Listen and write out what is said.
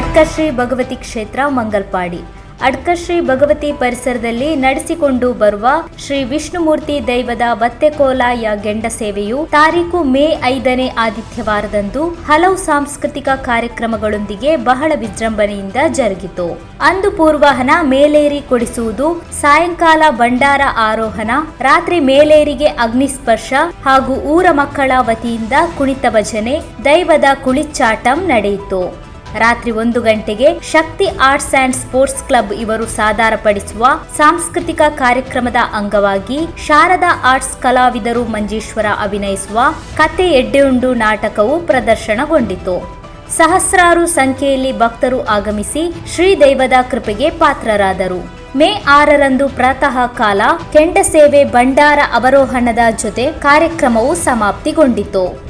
ಅಡ್ಕಶ್ರೀ ಭಗವತಿ ಕ್ಷೇತ್ರ ಮಂಗಲ್ಪಾಡಿ. ಅಡ್ಕಶ್ರೀ ಭಗವತಿ ಪರಿಸರದಲ್ಲಿ ನಡೆಸಿಕೊಂಡು ಬರುವ ಶ್ರೀ ವಿಷ್ಣುಮೂರ್ತಿ ದೈವದ ಬತ್ತೆಕೋಲಾಯ ಗೆಂಡ ಸೇವೆಯು ತಾರೀಕು ಮೇ ಐದನೇ ಆದಿತ್ಯವಾರದಂದು ಹಲವು ಸಾಂಸ್ಕೃತಿಕ ಕಾರ್ಯಕ್ರಮಗಳೊಂದಿಗೆ ಬಹಳ ವಿಜೃಂಭಣೆಯಿಂದ ಜರುಗಿತು. ಅಂದು ಪೂರ್ವಾಹನ ಮೇಲೇರಿ ಕೊಡಿಸುವುದು, ಸಾಯಂಕಾಲ ಭಂಡಾರ ಆರೋಹಣ, ರಾತ್ರಿ ಮೇಲೇರಿಗೆ ಅಗ್ನಿಸ್ಪರ್ಶ ಹಾಗೂ ಊರ ಮಕ್ಕಳ ವತಿಯಿಂದ ಕುಣಿತ ಭಜನೆ, ದೈವದ ಕುಳಿಚ್ಚಾಟಂ ನಡೆಯಿತು. ರಾತ್ರಿ ಒಂದು ಗಂಟೆಗೆ Shakti arts and sports club ಇವರು ಸಾಧಾರಪಡಿಸುವ ಸಾಂಸ್ಕೃತಿಕ ಕಾರ್ಯಕ್ರಮದ ಅಂಗವಾಗಿ ಶಾರದಾ ಆರ್ಟ್ಸ್ ಕಲಾವಿದರು ಮಂಜೇಶ್ವರ ಅಭಿನಯಿಸುವ ಕತೆ ಎಡ್ಡೆಯುಂಡು ನಾಟಕವು ಪ್ರದರ್ಶನಗೊಂಡಿತು. ಸಹಸ್ರಾರು ಸಂಖ್ಯೆಯಲ್ಲಿ ಭಕ್ತರು ಆಗಮಿಸಿ ಶ್ರೀ ದೈವದ ಕೃಪೆಗೆ ಪಾತ್ರರಾದರು. ಮೇ ಆರರಂದು ಪ್ರಾತಃ ಕಾಲ ಕೆಂಡ ಸೇವೆ ಭಂಡಾರ ಅವರೋಹಣದ ಜೊತೆ ಕಾರ್ಯಕ್ರಮವು ಸಮಾಪ್ತಿಗೊಂಡಿತು.